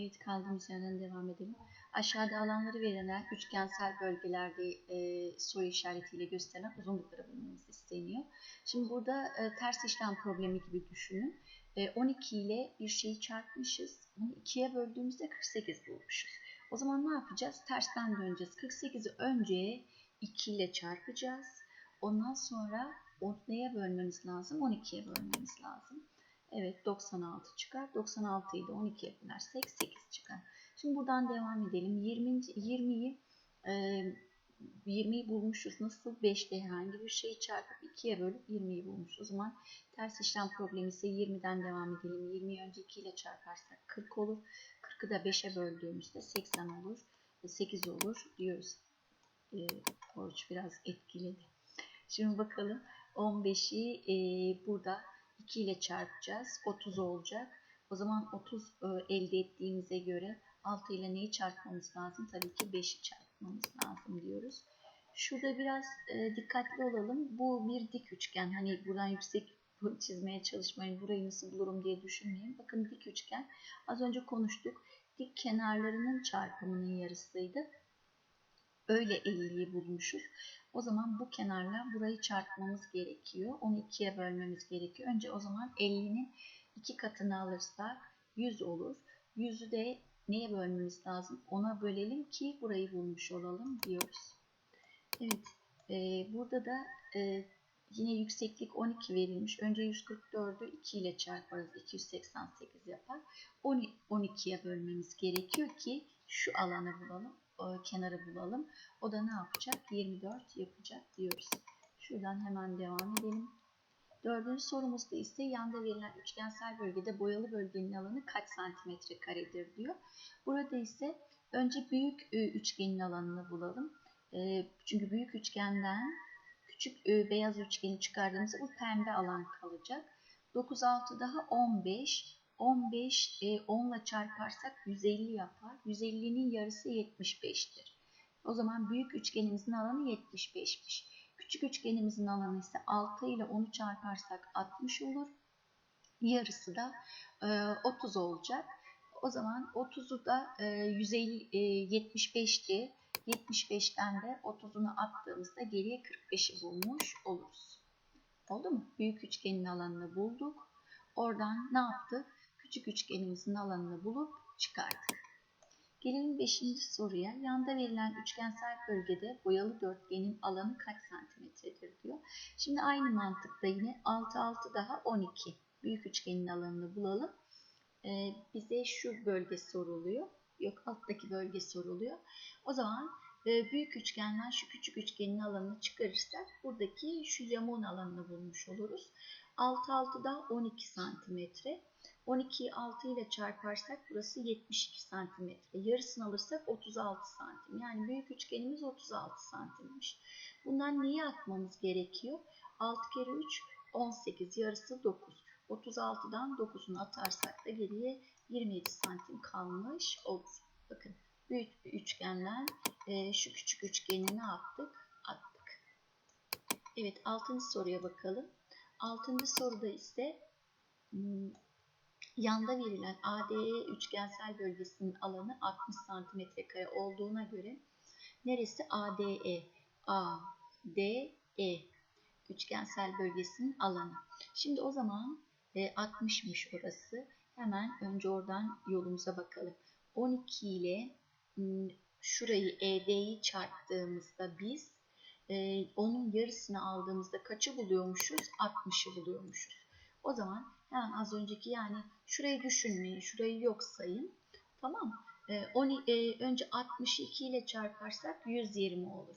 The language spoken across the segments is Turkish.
Evet kaldığımız yerden devam edelim. Aşağıda alanları verilen üçgensel bölgelerde e, soru işaretiyle gösterilen uzunlukları bulmamız isteniyor. Şimdi burada e, ters işlem problemi gibi düşünün. E, 12 ile bir şeyi çarpmışız. Bunu 2'ye böldüğümüzde 48 bulmuşuz. O zaman ne yapacağız? Tersten döneceğiz. 48'i önce 2 ile çarpacağız. Ondan sonra o neye bölmemiz lazım? 12'ye bölmemiz lazım. Evet 96 çıkar. 96'yı da 12'ye bölersek 8 çıkar. Şimdi buradan devam edelim. 20 20'yi e, 20'yi bulmuşuz. Nasıl? 5 ile herhangi bir şeyi çarpıp 2'ye bölüp 20'yi bulmuş. O zaman ters işlem problemi ise 20'den devam edelim. 20'yi önce 2 ile çarparsak 40 olur. 40'ı da 5'e böldüğümüzde 80 olur. 8 olur diyoruz. E, oruç biraz etkiledi. Şimdi bakalım 15'i e, burada 2 ile çarpacağız. 30 olacak. O zaman 30 e, elde ettiğimize göre 6 ile neyi çarpmamız lazım? Tabii ki 5'i çarpmamız lazım diyoruz. Şurada biraz e, dikkatli olalım. Bu bir dik üçgen. Hani buradan yüksek çizmeye çalışmayın. Burayı nasıl bulurum diye düşünmeyin. Bakın dik üçgen. Az önce konuştuk. Dik kenarlarının çarpımının yarısıydı. Öyle 50'yi bulmuşuz. O zaman bu kenarla burayı çarpmamız gerekiyor. Onu ikiye bölmemiz gerekiyor. Önce o zaman 50'nin iki katını alırsak 100 olur. 100'ü de neye bölmemiz lazım? Ona bölelim ki burayı bulmuş olalım diyoruz. Evet. E, burada da e, yine yükseklik 12 verilmiş. Önce 144'ü 2 ile çarparız. 288 yapar. 12'ye bölmemiz gerekiyor ki şu alanı bulalım kenarı bulalım. O da ne yapacak? 24 yapacak diyoruz. Şuradan hemen devam edelim. Dördüncü sorumuzda ise yanda verilen üçgensel bölgede boyalı bölgenin alanı kaç santimetre karedir diyor. Burada ise önce büyük üçgenin alanını bulalım. Çünkü büyük üçgenden küçük beyaz üçgeni çıkardığımızda bu pembe alan kalacak. 9 6 daha 15 15 e, 10 ile çarparsak 150 yapar. 150'nin yarısı 75'tir. O zaman büyük üçgenimizin alanı 75'miş. Küçük üçgenimizin alanı ise 6 ile 10'u çarparsak 60 olur. Yarısı da e, 30 olacak. O zaman 30'u da e, 150 e, 75'ti. 75'ten de 30'unu attığımızda geriye 45'i bulmuş oluruz. Oldu mu? Büyük üçgenin alanını bulduk. Oradan ne yaptık? Küçük üçgenimizin alanını bulup çıkardık. Gelelim 5. soruya. Yanda verilen üçgensel bölgede boyalı dörtgenin alanı kaç santimetredir diyor. Şimdi aynı mantıkta yine 6 6 daha 12. Büyük üçgenin alanını bulalım. Ee, bize şu bölge soruluyor. Yok alttaki bölge soruluyor. O zaman e, büyük üçgenden şu küçük üçgenin alanını çıkarırsak buradaki şu yamuğun alanını bulmuş oluruz. 6 6 da 12 santimetre. 12'yi 6 ile çarparsak burası 72 santimetre. Yarısını alırsak 36 santim. Yani büyük üçgenimiz 36 santimmiş. Bundan neyi atmamız gerekiyor? 6 kere 3 18 yarısı 9. 36'dan 9'unu atarsak da geriye 27 santim kalmış olur. Bakın büyük bir üçgenden e, şu küçük üçgeni ne yaptık? Attık. Evet 6. soruya bakalım. 6. soruda ise hmm, Yanda verilen ADE üçgensel bölgesinin alanı 60 cm kare olduğuna göre neresi ADE? ADE üçgensel bölgesinin alanı. Şimdi o zaman e, 60'mış orası. Hemen önce oradan yolumuza bakalım. 12 ile şurayı ED'yi çarptığımızda biz e, onun yarısını aldığımızda kaçı buluyormuşuz? 60'ı buluyormuşuz. O zaman hemen az önceki yani şurayı düşünmeyin. Şurayı yok sayın. Tamam e, on, e, önce 62 ile çarparsak 120 olur.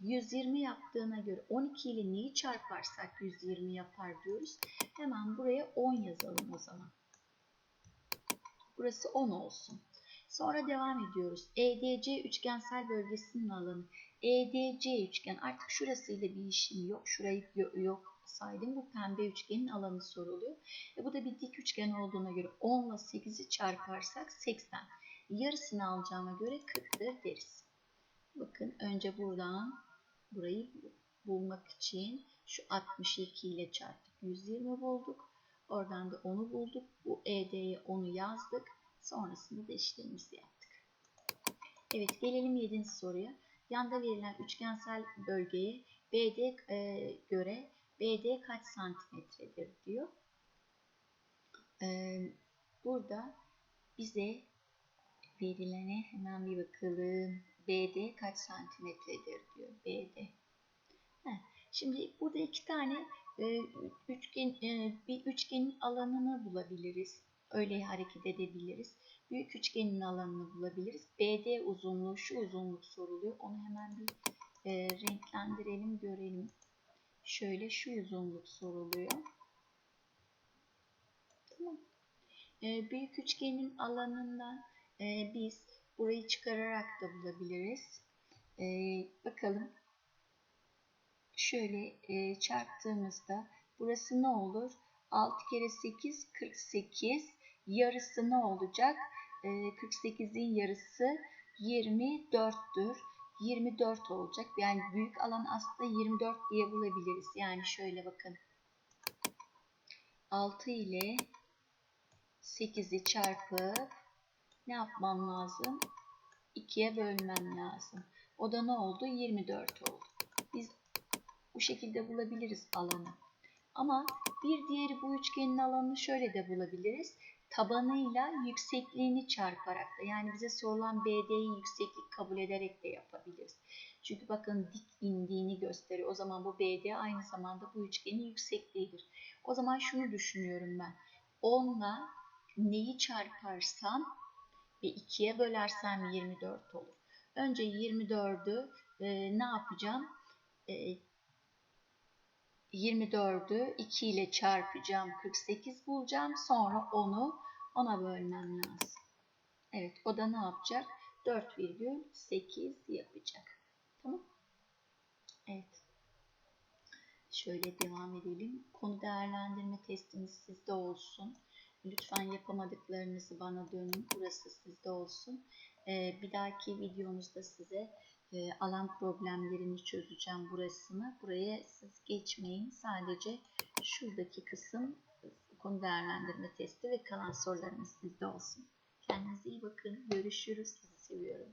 120 yaptığına göre 12 ile neyi çarparsak 120 yapar diyoruz. Hemen buraya 10 yazalım o zaman. Burası 10 olsun. Sonra devam ediyoruz. EDC üçgensel bölgesinin alanı. EDC üçgen artık şurasıyla bir işim yok. Şurayı yok saydım. Bu pembe üçgenin alanı soruluyor. E bu da bir dik üçgen olduğuna göre 10 ile 8'i çarparsak 80. Yarısını alacağıma göre 40'tır deriz. Bakın önce buradan burayı bulmak için şu 62 ile çarptık. 120 bulduk. Oradan da 10'u bulduk. Bu ED'ye 10'u yazdık. Sonrasında da işlemimizi yaptık. Evet gelelim 7. soruya. Yanda verilen üçgensel bölgeye BD e, göre BD kaç santimetredir diyor. E, burada bize verilene hemen bir bakalım. BD kaç santimetredir diyor. BD. Şimdi burada iki tane e, üçgen e, bir üçgenin alanını bulabiliriz. Öyle hareket edebiliriz. Büyük üçgenin alanını bulabiliriz. BD uzunluğu şu uzunluk soruluyor. Onu hemen bir e, renklendirelim görelim. Şöyle şu uzunluk soruluyor. Tamam. E, büyük üçgenin alanından e, biz burayı çıkararak da bulabiliriz. E, bakalım. Şöyle e, çarptığımızda burası ne olur? 6 kere 8 48 yarısı ne olacak? E, 48'in yarısı 24'tür. 24 olacak. Yani büyük alan aslında 24 diye bulabiliriz. Yani şöyle bakın. 6 ile 8'i çarpıp ne yapmam lazım? 2'ye bölmem lazım. O da ne oldu? 24 oldu. Biz bu şekilde bulabiliriz alanı. Ama bir diğeri bu üçgenin alanını şöyle de bulabiliriz. Tabanıyla yüksekliğini çarparak da yani bize sorulan BD'yi yükseklik kabul ederek de yapabiliriz. Çünkü bakın dik indiğini gösteriyor. O zaman bu BD aynı zamanda bu üçgenin yüksekliğidir. O zaman şunu düşünüyorum ben. 10 ile neyi çarparsam ve 2'ye bölersem 24 olur. Önce 24'ü e, ne yapacağım? E, 24'ü 2 ile çarpacağım. 48 bulacağım. Sonra 10'u 10'a bölmem lazım. Evet o da ne yapacak? 4,8 yapacak. Tamam. Evet. Şöyle devam edelim. Konu değerlendirme testimiz sizde olsun. Lütfen yapamadıklarınızı bana dönün. Burası sizde olsun. Ee, bir dahaki videomuzda size e, alan problemlerini çözeceğim burasını. Buraya siz geçmeyin. Sadece şuradaki kısım konu değerlendirme testi ve kalan sorularınız sizde olsun. Kendinize iyi bakın. Görüşürüz. Sizi seviyorum.